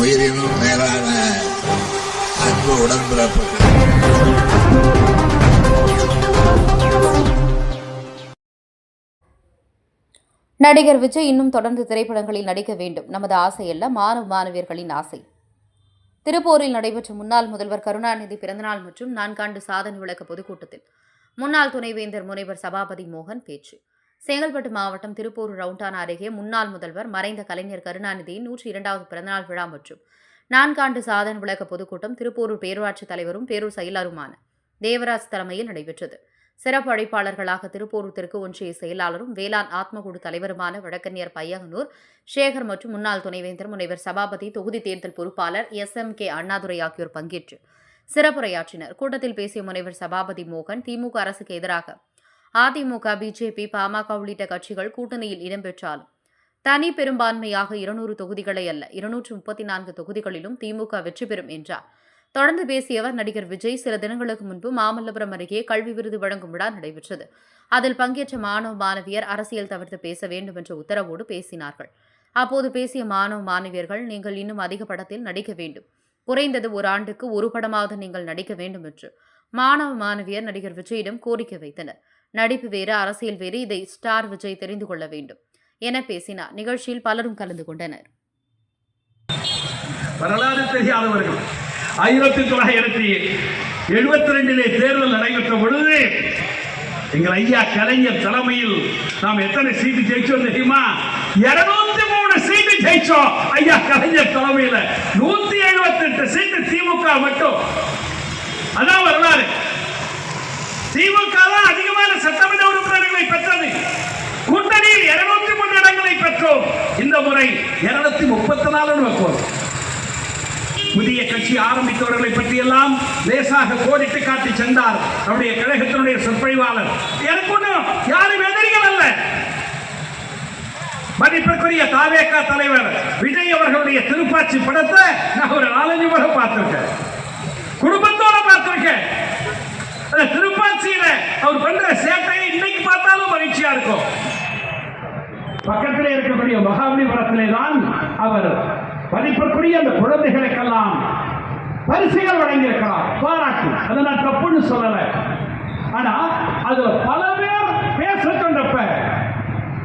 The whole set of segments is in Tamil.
உயிரினும் மேலான அன்பு உடன்பிறப்புகள். நடிகர் விஜய் இன்னும் தொடர்ந்து திரைப்படங்களில் நடிக்க வேண்டும். நமது ஆசையல்ல மாணவ மாணவியர்களின் ஆசை. திருப்பூரில் நடைபெற்ற முன்னாள் முதல்வர் கருணாநிதி பிறந்தநாள் மற்றும் நான்காண்டு சாதனை விளக்க பொதுக்கூட்டத்தில் முன்னாள் துணைவேந்தர் முனைவர் சபாபதி மோகன் பேச்சு. செங்கல்பட்டு மாவட்டம் திருப்பூர் ரவுண்டானா அருகே முன்னாள் முதல்வர் மறைந்த கலைஞர் கருணாநிதியின் நூற்றி இரண்டாவது பிறந்தநாள் விழா மற்றும் நான்காண்டு சாதன விளக்க பொதுக்கூட்டம் திருப்பூர் பேரூராட்சி தலைவரும் பேரூர் செயலருமான தேவராஜ் தலைமையில் நடைபெற்றது. சிறப்பு அழைப்பாளர்களாக திருப்பூர் தெற்கு ஒன்றிய செயலாளரும் வேளாண் ஆத்மகுழு தலைவருமான வழக்கறிஞர் பையகனூர் சேகர் மற்றும் முன்னாள் துணைவேந்தர் முனைவர் சபாபதி தொகுதி தேர்தல் பொறுப்பாளர் எஸ். எம். கே. அண்ணாதுரை ஆகியோர் பங்கேற்று சிறப்புரையாற்றினர். கூட்டத்தில் பேசிய முனைவர் சபாபதி மோகன் திமுக அரசுக்கு எதிராக அதிமுக பிஜேபி பாமக உள்ளிட்ட கட்சிகள் கூட்டணியில் இடம்பெற்றாலும் தனி பெரும்பான்மையாக இருநூறு தொகுதிகளை அல்ல இருநூற்று முப்பத்தி நான்கு தொகுதிகளிலும் திமுக வெற்றி பெறும் என்றார். தொடர்ந்து பேசியவர் நடிகர் விஜய் சில தினங்களுக்கு முன்பு மாமல்லபுரம் அருகே கல்வி விருது வழங்கும் விழா நடைபெற்றது. அதில் பங்கேற்ற மாணவ மாணவியர் அரசியல் தவிர்த்து பேச வேண்டும் என்ற உத்தரவோடு பேசினார்கள். அப்போது பேசிய மாணவ மாணவியர்கள் நீங்கள் இன்னும் அதிக படத்தில் நடிக்க வேண்டும். குறைந்தது ஒரு ஆண்டுக்கு ஒரு படமாவது நீங்கள் நடிக்க வேண்டும் என்று மாணவ மாணவியர் நடிகர் விஜயிடம் கோரிக்கை வைத்தனர். நடிப்பு வேறு அரசியல் வேறு இதை ஸ்டார் விஜய் தெரிந்து கொள்ள வேண்டும் என பேசினார். நிகழ்ச்சியில் பலரும் கலந்து கொண்டனர். வரலாறு தெரியாதவர்கள் ஆயிரத்தி தொள்ளாயிரத்தி எழுபத்தி ரெண்டிலே தேர்தல் நடைபெற்ற பொழுது எங்கள் ஐயா கலைஞர் தலைமையில் நாம் எத்தனை சீட்டு ஜெயிச்சோம் தெரியுமா? இருநூத்தி மூணு சீட்டு ஜெயிச்சோம். ஐயா கலைஞர் தலைமையில நூத்தி எழுபத்தி எட்டு சீட்டு திமுக மட்டும். அதான் வரலாறு. திமுக சட்டமன்ற உறுப்பினர்களை பெற்றது. கூட்டணியில் இருநூத்தி மூன்று இடங்களை பெற்றோம். இந்த முறை இருநூத்தி முப்பத்தி நாலுன்னு வைப்போம். புதிய கட்சி ஆரம்பித்தவர்களை பற்றியெல்லாம் லேசாக கோடிட்டு காட்டி சென்றார் நம்முடைய கழகத்தினுடைய சொற்பொழிவாளர். எனக்கு ஒன்றும் யாரும் எதிரிகள் அல்ல. மதிப்பிற்குரிய தாவேக்கா தலைவர் விஜய் அவர்களுடைய திருப்பாச்சி படத்தை நான் ஒரு நாலஞ்சு முறை பார்த்திருக்கேன். குடும்பத்தோட பார்த்திருக்கேன். திரு திருப்பாச்சியில அவர் பண்ற சேட்டையை இன்னைக்கு பார்த்தாலும் மகிழ்ச்சியா இருக்கும். பக்கத்திலே இருக்கக்கூடிய மகாபலிபுரத்திலே தான் அவர் மதிப்பிற்குரிய அந்த குழந்தைகளுக்கெல்லாம் பரிசுகள் வழங்கியிருக்கிறார். பாராட்டு. அதை நான் தப்புன்னு சொல்லல. ஆனா அது பல பேர் பேச சொன்னப்ப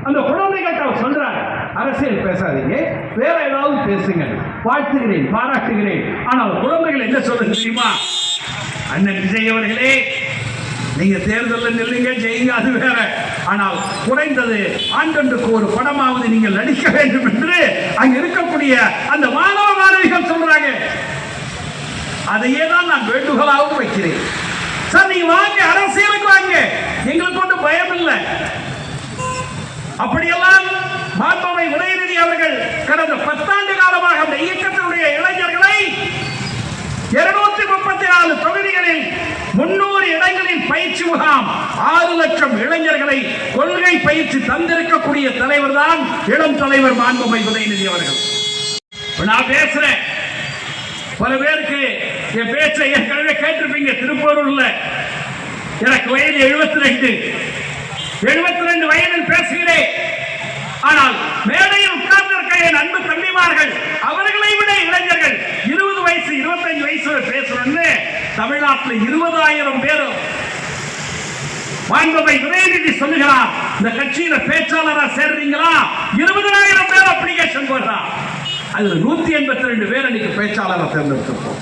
அந்த குழந்தைகிட்ட அவர் சொல்றாரு அரசியல் பேசாதீங்க. வேற ஏதாவது பேசுங்க வாழ்த்துகிறேன் பாராட்டுகிறேன். ஆனால் குழந்தைகள் என்ன சொல்ல தெரியுமா? அண்ணன் விஜய் அவர்களே நீங்க தேர்தலில் நில்லுங்க ஜெயிங்க அது வேற. ஆனால் குறைந்தது ஆண்டொன்றுக்கு ஒரு படமாவது நீங்கள் நடிக்க வேண்டும் என்று அங்க இருக்கக்கூடிய அந்த மாணவ மாணவிகள் சொல்றாங்க. அதையே தான் நான் வேண்டுகோளாகவும் வைக்கிறேன். சார் நீங்க வாங்க அரசியலுக்கு வாங்க. எங்களுக்கு ஒன்றும் பயம் இல்லை அப்படியெல்லாம் மாத்தோமை உதயநிதி அவர்கள் கடந்த பத்தாண்டு காலமாக அந்த இயக்கத்தினுடைய இளைஞர்களை இருநூத்தி முப்பத்தி நாலு தொகுதிகளில் முன்னூறு இடங்களில் பயிற்சி முகாம். ஆறு லட்சம் இளைஞர்களை கொள்கை பயிற்சி தந்திருக்கக்கூடிய தலைவர் தான் இளம் தலைவர் மாண்புமை உதயநிதி அவர்கள். நான் பேசுறேன். பல பேருக்கு என் பேச்சை ஏற்கனவே கேட்டிருப்பீங்க. திருப்பூர்ல எனக்கு வயது எழுபத்தி ரெண்டு எழுபத்தி ரெண்டு வயதில் பேசுகிறேன். ஆனால் மேடையில் உட்கார்ந்திருக்க என் அன்பு தம்பிமார்கள் அவர்களை விட இளைஞர்கள் இருபது வயசு இருபத்தி பேர் பேசணும்னு தமிழ்நாட்டில் இருபதாயிரம் பேர் மாண்பவை உதயநிதி சொல்லுகிறார். இந்த கட்சியில பேச்சாளரா சேர்றீங்களா? இருபதாயிரம் பேர் அப்ளிகேஷன் போடுறா. அதுல நூத்தி எண்பத்தி ரெண்டு பேர் அன்னைக்கு பேச்சாளராக தேர்ந்தெடுத்திருக்கோம்.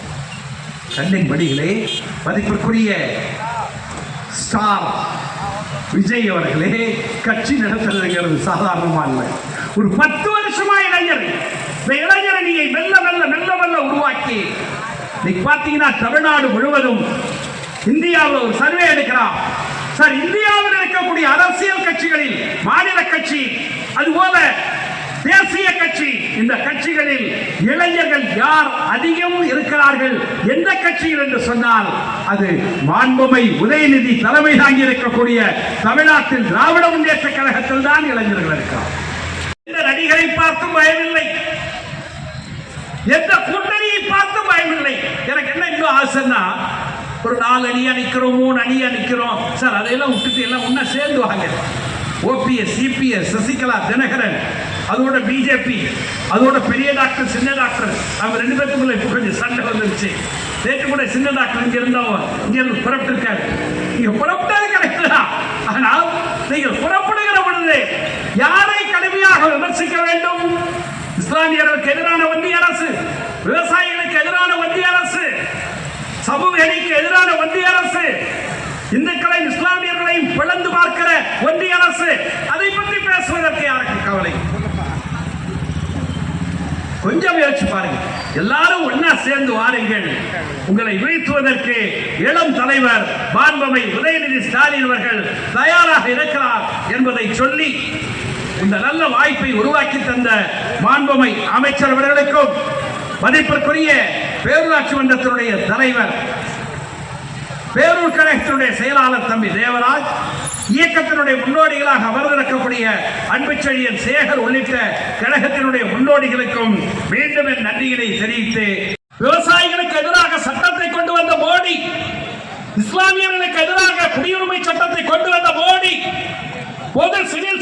கண்ணின் படிகளே மதிப்பிற்குரிய ஸ்டார் விஜய் அவர்களே கட்சி நடத்துறதுங்கிறது சாதாரணமா இல்லை. ஒரு பத்து வருஷமா இளைஞர் இந்த இளைஞரணியை மெல்ல மெல்ல மெல்ல மெல்ல உருவாக்கி இன்னைக்கு பார்த்தீங்கன்னா தமிழ்நாடு முழுவதும் இந்தியாவில் ஒரு சர்வே எடுக்கிறான். சார் இந்தியாவில் இருக்கக்கூடிய அரசியல் கட்சிகளில் மாநில கட்சி அதுபோல தேசிய கட்சி இந்த கட்சிகளில் இளைஞர்கள் யார் அதிகம் இருக்கிறார்கள்? எந்த கட்சியில் என்று சொன்னால் அது மாண்புமை உதயநிதி தலைமை தாங்கி இருக்கக்கூடிய தமிழ்நாட்டில் திராவிட முன்னேற்ற கழகத்தில் தான் இளைஞர்கள் இருக்கிறார். இந்த நடிகரை பார்த்தும் பயமில்லை எந்த கூட்டணியை பார்த்தும் பயமில்லை எனக்கு என்ன ஒரு நாலு அணியா நிக்கிறோம் மூணு அணியா நிக்கிறோம். சார் அதையெல்லாம் விட்டுட்டு எல்லாம் ஒண்ணா சேர்ந்து வாங்க. ஓபிஎஸ் சிபிஎஸ் சசிகலா தினகரன் அதோட பிஜேபி அதோட பெரிய டாக்டர் சின்ன டாக்டர். அவங்க ரெண்டு பேருக்குள்ள இப்போ கொஞ்சம் சண்டை வந்துருச்சு. நேற்று கூட சின்ன டாக்டர் இங்க இருந்தாலும் இங்க இருந்து புறப்பட்டு இருக்காரு நீங்க புறப்பட்டது தான் ஆனால் நீங்கள் புறப்படுகிற பொழுது யாரை கடுமையாக விமர்சிக்க வேண்டும்? இஸ்லாமியர்களுக்கு எதிரான ஒன்றிய அரசு விவசாய சமூக எதிரான ஒன்றிய அரசு இந்துக்களையும் இஸ்லாமியர்களையும் பிளந்து பார்க்கிற ஒன்றிய அரசு அதை பற்றி பேசுவதற்கு யாருக்கு கவலை கொஞ்சம் யோசிச்சு பாருங்க. எல்லாரும் ஒன்னா சேர்ந்து வாருங்கள். உங்களை வீழ்த்துவதற்கு இளம் தலைவர் மாண்பமை உதயநிதி ஸ்டாலின் அவர்கள் தயாராக இருக்கிறார் என்பதை சொல்லி இந்த நல்ல வாய்ப்பை உருவாக்கி தந்த மாண்பமை அமைச்சர் அவர்களுக்கும் மதிப்பிற்குரிய பேரூராட்சி மன்றத்தினுடைய தலைவர் பேரூர் கழகத்தினுடைய செயலாளர் தம்பி தேவராஜ் இயக்கத்தினுடைய முன்னோடிகளாக அமர்ந்திருக்கக்கூடிய அன்புச்செழியன் சேகர் உள்ளிட்ட கழகத்தினுடைய முன்னோடிகளுக்கும் மீண்டும் என் நன்றிகளை தெரிவித்து விவசாயிகளுக்கு எதிராக சட்டத்தை கொண்டு வந்த மோடி இஸ்லாமியர்களுக்கு எதிராக குடியுரிமை சட்டத்தை கொண்டு வந்த மோடி பொது சிவில்